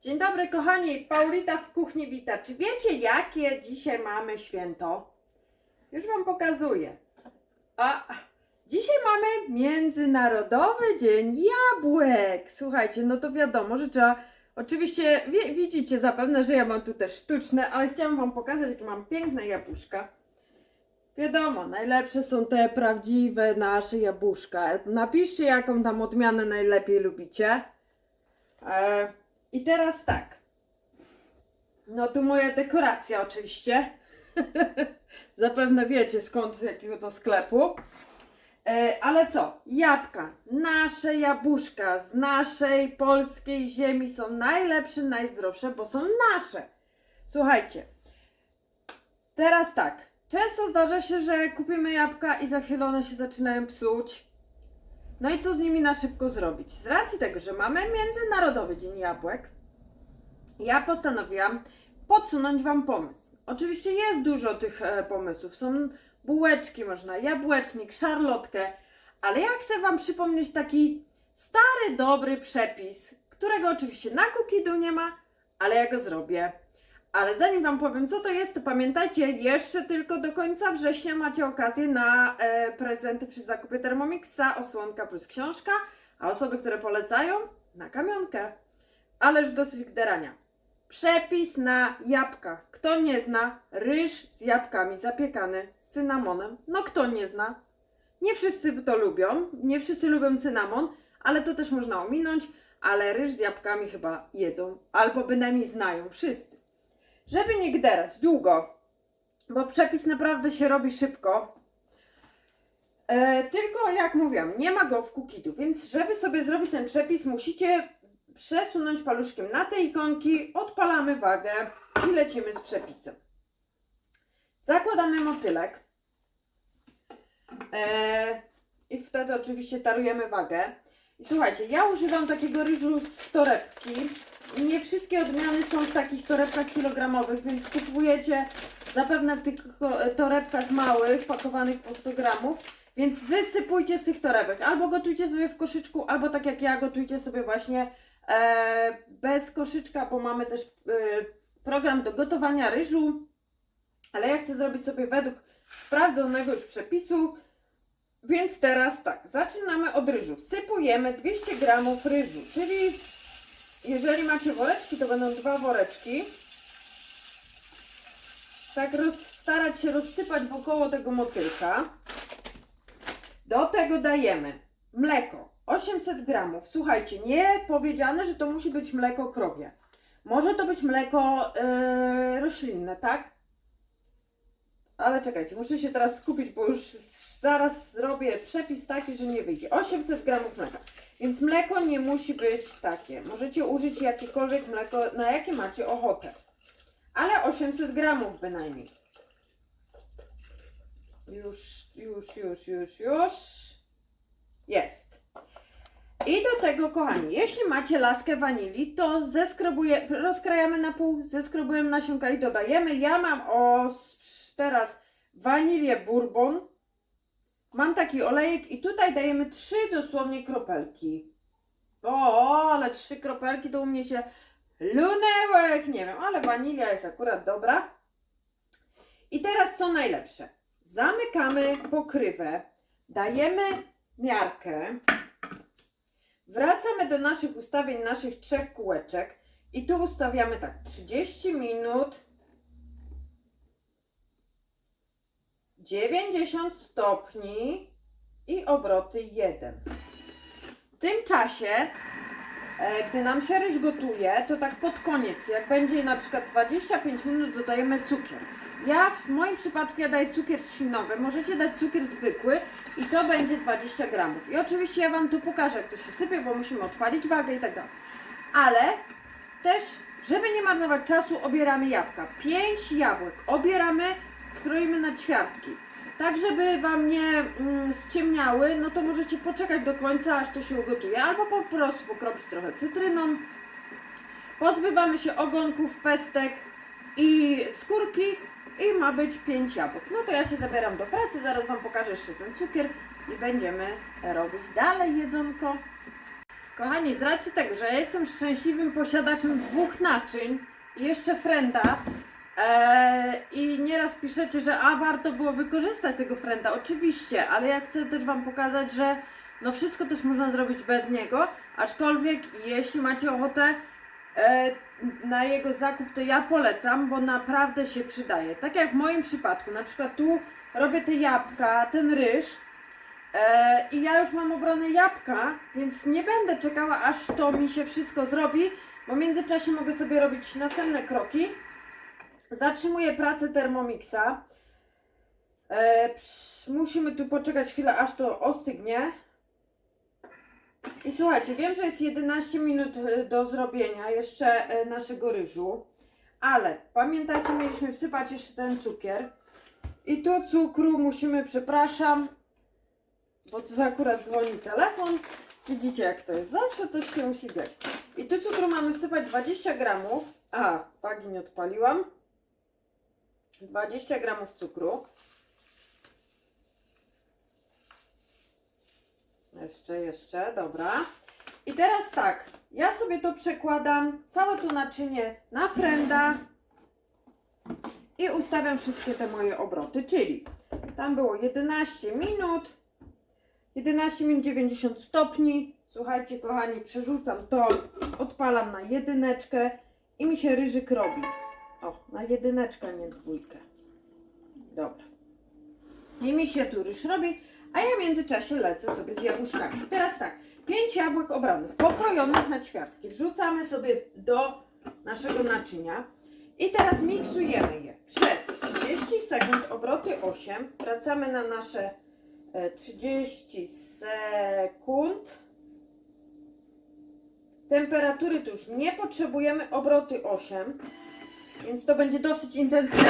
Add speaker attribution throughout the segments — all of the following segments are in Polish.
Speaker 1: Dzień dobry kochani, Paulita w kuchni wita. Czy wiecie jakie dzisiaj mamy święto? Już Wam pokazuję. A dzisiaj mamy Międzynarodowy Dzień Jabłek. Słuchajcie, no to wiadomo, że trzeba... Oczywiście wie, widzicie zapewne, że ja mam tu też sztuczne, ale chciałam Wam pokazać, jakie mam piękne jabłuszka. Wiadomo, najlepsze są te prawdziwe nasze jabłuszka. Napiszcie, jaką tam odmianę najlepiej lubicie. E, I teraz tak. No tu moja dekoracja oczywiście. Zapewne wiecie skąd, z jakiego to sklepu. E, ale co? Jabłka. Nasze jabłuszka z naszej polskiej ziemi są najlepsze, najzdrowsze, bo są nasze. Słuchajcie. Teraz tak. Często zdarza się, że kupimy jabłka i za chwilę one się zaczynają psuć. No i co z nimi na szybko zrobić? Z racji tego, że mamy Międzynarodowy Dzień Jabłek, ja postanowiłam podsunąć Wam pomysł. Oczywiście jest dużo tych e, pomysłów. Są bułeczki, można jabłecznik, szarlotkę, ale ja chcę Wam przypomnieć taki stary, dobry przepis, którego oczywiście na Kukidu nie ma, ale ja go zrobię. Ale zanim Wam powiem, co to jest, to pamiętajcie, jeszcze tylko do końca września macie okazję na e, prezenty przy zakupie Thermomixa, osłonka plus książka, a osoby, które polecają, na kamionkę. Ale już dosyć gderania. Przepis na jabłka. Kto nie zna, ryż z jabłkami zapiekany z cynamonem. No kto nie zna? Nie wszyscy to lubią, nie wszyscy lubią cynamon, ale to też można ominąć, ale ryż z jabłkami chyba jedzą, albo bynajmniej znają wszyscy. Żeby nie gderać długo, bo przepis naprawdę się robi szybko. E, tylko jak mówiłam, nie ma go w kukitu, więc żeby sobie zrobić ten przepis, musicie przesunąć paluszkiem na te ikonki, odpalamy wagę i lecimy z przepisem. Zakładamy motylek e, i wtedy oczywiście tarujemy wagę. I słuchajcie, ja używam takiego ryżu z torebki. Nie wszystkie odmiany są w takich torebkach kilogramowych, więc kupujecie zapewne w tych torebkach małych, pakowanych po 100 gramów. Więc wysypujcie z tych torebek. Albo gotujcie sobie w koszyczku, albo tak jak ja, gotujcie sobie właśnie e, bez koszyczka, bo mamy też e, program do gotowania ryżu. Ale ja chcę zrobić sobie według sprawdzonego już przepisu. Więc teraz tak, zaczynamy od ryżu. Wsypujemy 200 gramów ryżu, czyli jeżeli macie woreczki, to będą dwa woreczki. Tak starać się rozsypać wokoło tego motylka. Do tego dajemy mleko 800 gramów. Słuchajcie, nie powiedziane, że to musi być mleko krowie. Może to być mleko yy, roślinne, tak? Ale czekajcie, muszę się teraz skupić, bo już zaraz zrobię przepis taki, że nie wyjdzie. 800 gramów mleka. Więc mleko nie musi być takie. Możecie użyć jakiekolwiek mleko, na jakie macie ochotę. Ale 800 gramów bynajmniej. Już, już, już, już, już. Jest. I do tego, kochani, jeśli macie laskę wanilii, to zeskrobuje, rozkrajamy na pół, zeskrobujemy nasionka i dodajemy. Ja mam o teraz wanilię bourbon. Mam taki olejek i tutaj dajemy trzy dosłownie kropelki. O, ale trzy kropelki to u mnie się lunełek, nie wiem, ale wanilia jest akurat dobra. I teraz co najlepsze. Zamykamy pokrywę, dajemy miarkę, wracamy do naszych ustawień, naszych trzech kółeczek i tu ustawiamy tak 30 minut, 90 stopni i obroty 1. W tym czasie, e, gdy nam się ryż gotuje, to tak pod koniec, jak będzie na przykład 25 minut, dodajemy cukier. Ja w moim przypadku ja daję cukier trzcinowy, możecie dać cukier zwykły i to będzie 20 gramów. I oczywiście ja Wam tu pokażę, jak to się sypie, bo musimy odpalić wagę i tak dalej. Ale też, żeby nie marnować czasu, obieramy jabłka. 5 jabłek obieramy, kroimy na ćwiartki. Tak, żeby Wam nie mm, ściemniały, no to możecie poczekać do końca, aż to się ugotuje, albo po prostu pokropić trochę cytryną. Pozbywamy się ogonków, pestek i skórki i ma być 5 jabłek. No to ja się zabieram do pracy, zaraz Wam pokażę jeszcze ten cukier i będziemy robić dalej jedzonko. Kochani, z racji tego, że ja jestem szczęśliwym posiadaczem dwóch naczyń i jeszcze frenda e, i nieraz piszecie, że a warto było wykorzystać tego frenda, oczywiście, ale ja chcę też Wam pokazać, że no wszystko też można zrobić bez niego, aczkolwiek jeśli macie ochotę e, na jego zakup, to ja polecam, bo naprawdę się przydaje. Tak jak w moim przypadku, na przykład tu robię te jabłka, ten ryż, E, I ja już mam obrane jabłka, więc nie będę czekała, aż to mi się wszystko zrobi, bo w międzyczasie mogę sobie robić następne kroki. Zatrzymuję pracę Thermomixa. E, psz, musimy tu poczekać chwilę, aż to ostygnie. I słuchajcie, wiem, że jest 11 minut e, do zrobienia jeszcze e, naszego ryżu, ale pamiętajcie, mieliśmy wsypać jeszcze ten cukier. I tu cukru musimy, przepraszam, bo tu akurat dzwoni telefon. Widzicie jak to jest, zawsze coś się musi dziać. I tu cukru mamy wsypać 20 gramów. A, wagi nie odpaliłam. 20 gramów cukru. Jeszcze, jeszcze, dobra. I teraz tak, ja sobie to przekładam, całe to naczynie na frenda i ustawiam wszystkie te moje obroty, czyli tam było 11 minut, 11 minut 90 stopni. Słuchajcie, kochani, przerzucam to, odpalam na jedyneczkę i mi się ryżyk robi. O, na jedyneczkę, nie dwójkę. Dobra. I mi się tu ryż robi, a ja w międzyczasie lecę sobie z jabłuszkami. Teraz tak, 5 jabłek obranych, pokrojonych na ćwiartki. Wrzucamy sobie do naszego naczynia i teraz miksujemy je przez 30 sekund, obroty 8. Wracamy na nasze e, 30 sekund. Temperatury tu już nie potrzebujemy, obroty 8, więc to będzie dosyć intensywne.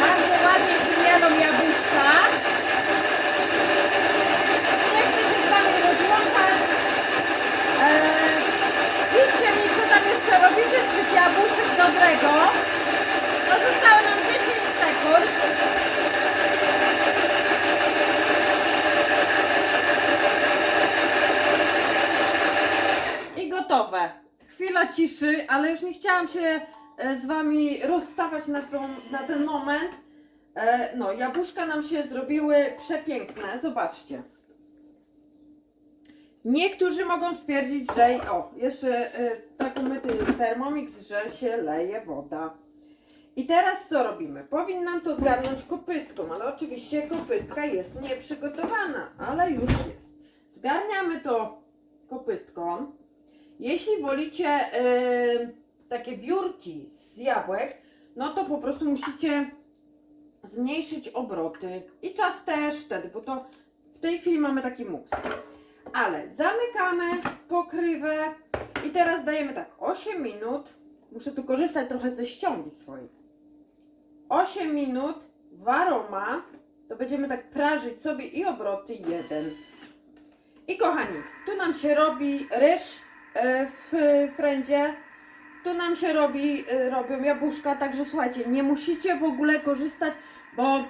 Speaker 1: Bardzo ładnie się jadą jabłuszka. Nie chcę się z Wami rozłączać. Eee, piszcie mi, co tam jeszcze robicie z tych jabłuszek dobrego. No zostało nam 10 sekund. I gotowe. Chwila ciszy, ale już nie chciałam się e, z Wami rozstawać na, tą, na ten moment. E, No, jabłuszka nam się zrobiły przepiękne. Zobaczcie. Niektórzy mogą stwierdzić, że o, jeszcze e, tak umyty Thermomix, że się leje woda. I teraz co robimy? Powinnam to zgarnąć kopystką, ale oczywiście kopystka jest nieprzygotowana, ale już jest. Zgarniamy to kopystką. Jeśli wolicie takie wiórki z jabłek, no to po prostu musicie zmniejszyć obroty i czas też wtedy, bo to w tej chwili mamy taki mus. Ale zamykamy pokrywę i teraz dajemy tak 8 minut. Muszę tu korzystać trochę ze ściągi swojej. 8 minut waroma. To będziemy tak prażyć sobie i obroty 1. I kochani, tu nam się robi ryż w frędzie. Tu nam się robi, e, robią jabłuszka, także słuchajcie, nie musicie w ogóle korzystać, bo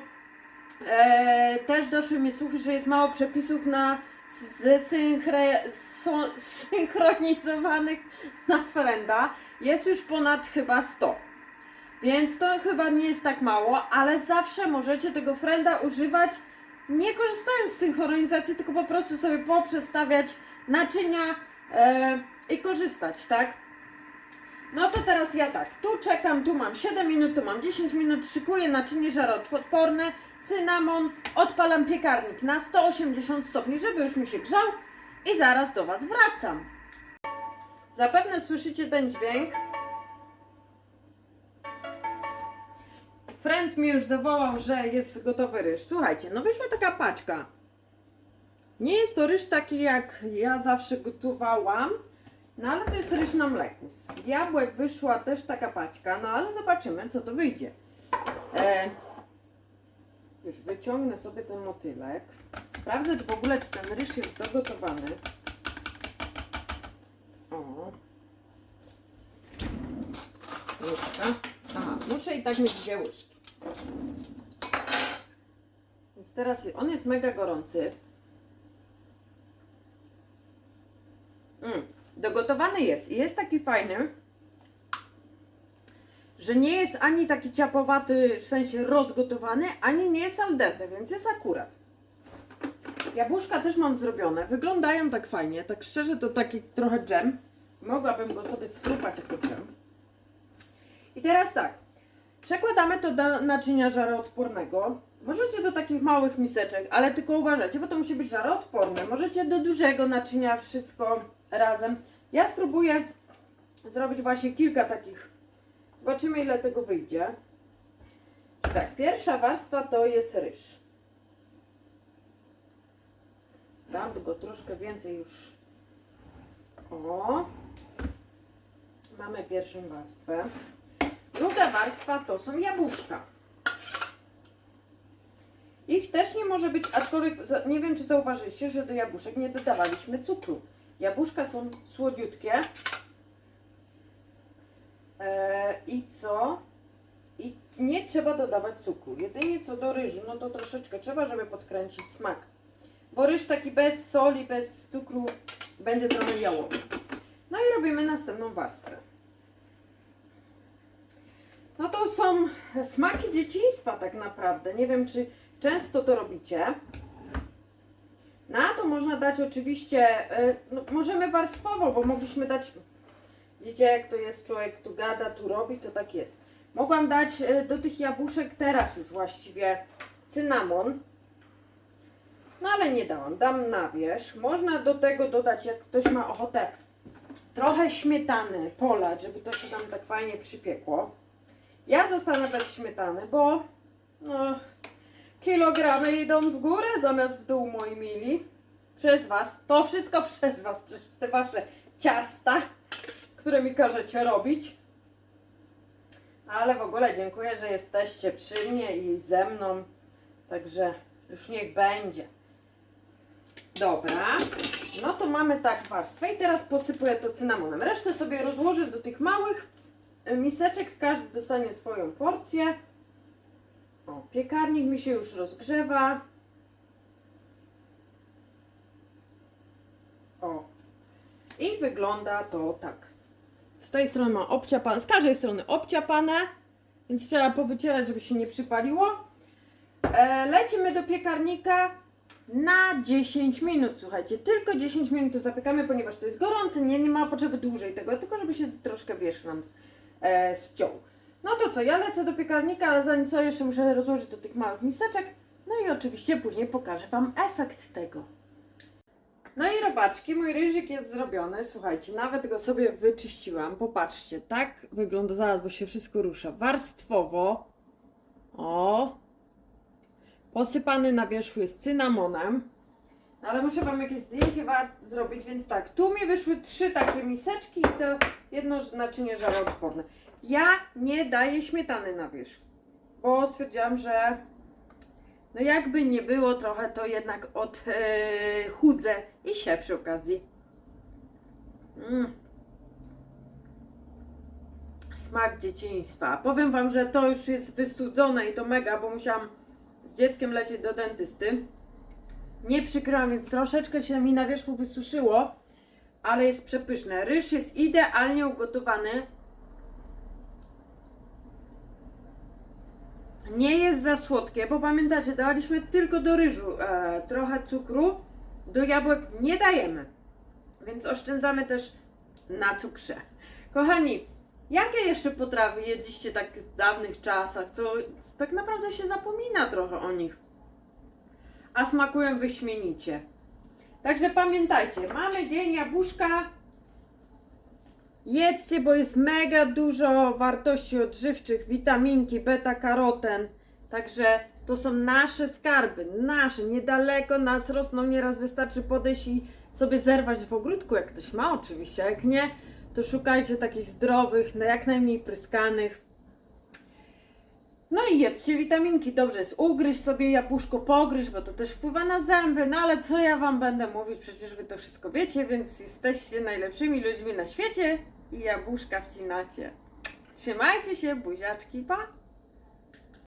Speaker 1: e, też doszły mi słuchy, że jest mało przepisów na zesynchre, so- synchronizowanych na frenda. Jest już ponad chyba 100. Więc to chyba nie jest tak mało, ale zawsze możecie tego frenda używać nie korzystając z synchronizacji, tylko po prostu sobie poprzestawiać naczynia e, i korzystać, tak? No to teraz ja tak, tu czekam, tu mam 7 minut, tu mam 10 minut, szykuję naczynie żaroodporne, cynamon, odpalam piekarnik na 180 stopni, żeby już mi się grzał i zaraz do Was wracam. Zapewne słyszycie ten dźwięk. Friend mi już zawołał, że jest gotowy ryż. Słuchajcie, no wyszła taka paczka. Nie jest to ryż taki, jak ja zawsze gotowałam, no ale to jest ryż na mleku. Z jabłek wyszła też taka paczka, no ale zobaczymy, co to wyjdzie. E, już wyciągnę sobie ten motylek. Sprawdzę w ogóle, czy ten ryż jest dogotowany. O. Łyżka. Aha, muszę i tak mieć dwie łyżki. teraz on jest mega gorący. Mm, dogotowany jest i jest taki fajny, że nie jest ani taki ciapowaty, w sensie rozgotowany, ani nie jest al dente, więc jest akurat. Jabłuszka też mam zrobione, wyglądają tak fajnie, tak szczerze to taki trochę dżem. Mogłabym go sobie schrupać jako dżem. I teraz tak, przekładamy to do naczynia żaroodpornego. Możecie do takich małych miseczek, ale tylko uważajcie, bo to musi być żaroodporne. Możecie do dużego naczynia wszystko razem. Ja spróbuję zrobić właśnie kilka takich. Zobaczymy ile tego wyjdzie. Tak, pierwsza warstwa to jest ryż. Dam go troszkę więcej już. O. Mamy pierwszą warstwę. Druga warstwa to są jabłuszka. Ich też nie może być, aczkolwiek nie wiem czy zauważyliście, że do jabłuszek nie dodawaliśmy cukru. Jabłuszka są słodziutkie. Eee, I co? I nie trzeba dodawać cukru. Jedynie co do ryżu, no to troszeczkę trzeba, żeby podkręcić smak. Bo ryż taki bez soli, bez cukru będzie trochę jałowy. No i robimy następną warstwę. No to są smaki dzieciństwa tak naprawdę. Nie wiem, czy często to robicie. Na to można dać oczywiście, e, no, możemy warstwowo, bo mogliśmy dać, widzicie jak to jest, człowiek tu gada, tu robi, to tak jest. Mogłam dać e, do tych jabłuszek teraz już właściwie cynamon, no ale nie dałam, dam na wierzch. Można do tego dodać, jak ktoś ma ochotę, trochę śmietany polać, żeby to się tam tak fajnie przypiekło. Ja zostanę bez śmietany, bo no, kilogramy idą w górę zamiast w dół, moi mili. Przez Was. To wszystko przez Was, przez te Wasze ciasta, które mi każecie robić. Ale w ogóle dziękuję, że jesteście przy mnie i ze mną. Także już niech będzie. Dobra. No to mamy tak warstwę i teraz posypuję to cynamonem. Resztę sobie rozłożę do tych małych miseczek. Każdy dostanie swoją porcję. O, piekarnik mi się już rozgrzewa. O. I wygląda to tak. Z tej strony ma obciapane, z każdej strony obciapane, więc trzeba powycierać, żeby się nie przypaliło. E, lecimy do piekarnika na 10 minut, słuchajcie, tylko 10 minut to zapiekamy, ponieważ to jest gorące, nie, nie ma potrzeby dłużej tego, tylko żeby się troszkę wierzch nam e, ściął. No to co, ja lecę do piekarnika, ale zanim co, jeszcze muszę rozłożyć do tych małych miseczek, no i oczywiście później pokażę Wam efekt tego. No i robaczki, mój ryżyk jest zrobiony, słuchajcie, nawet go sobie wyczyściłam, popatrzcie, tak wygląda, zaraz, bo się wszystko rusza, warstwowo, o, posypany na wierzchu jest cynamonem, no ale muszę Wam jakieś zdjęcie zrobić, więc tak, tu mi wyszły trzy takie miseczki i to jedno naczynie żaroodporne. Ja nie daję śmietany na wierzch, bo stwierdziłam, że no jakby nie było trochę, to jednak od e, chudzę i się przy okazji. Mm. Smak dzieciństwa. Powiem Wam, że to już jest wystudzone i to mega, bo musiałam z dzieckiem lecieć do dentysty. Nie przykryłam, więc troszeczkę się mi na wierzchu wysuszyło, ale jest przepyszne. Ryż jest idealnie ugotowany. Nie jest za słodkie, bo pamiętacie, daliśmy tylko do ryżu e, trochę cukru, do jabłek nie dajemy, więc oszczędzamy też na cukrze. Kochani, jakie jeszcze potrawy jedliście tak w dawnych czasach, co tak naprawdę się zapomina trochę o nich, a smakują wyśmienicie. Także pamiętajcie, mamy dzień jabłuszka, Jedzcie, bo jest mega dużo wartości odżywczych, witaminki, beta-karoten. Także to są nasze skarby, nasze, niedaleko nas rosną. Nieraz wystarczy podejść i sobie zerwać w ogródku, jak ktoś ma oczywiście. Jak nie, to szukajcie takich zdrowych, jak najmniej pryskanych. No i jedzcie witaminki, dobrze jest ugryźć sobie jabłuszko, pogryźć, bo to też wpływa na zęby, no ale co ja Wam będę mówić, przecież Wy to wszystko wiecie, więc jesteście najlepszymi ludźmi na świecie i jabłuszka wcinacie. Trzymajcie się, buziaczki, pa!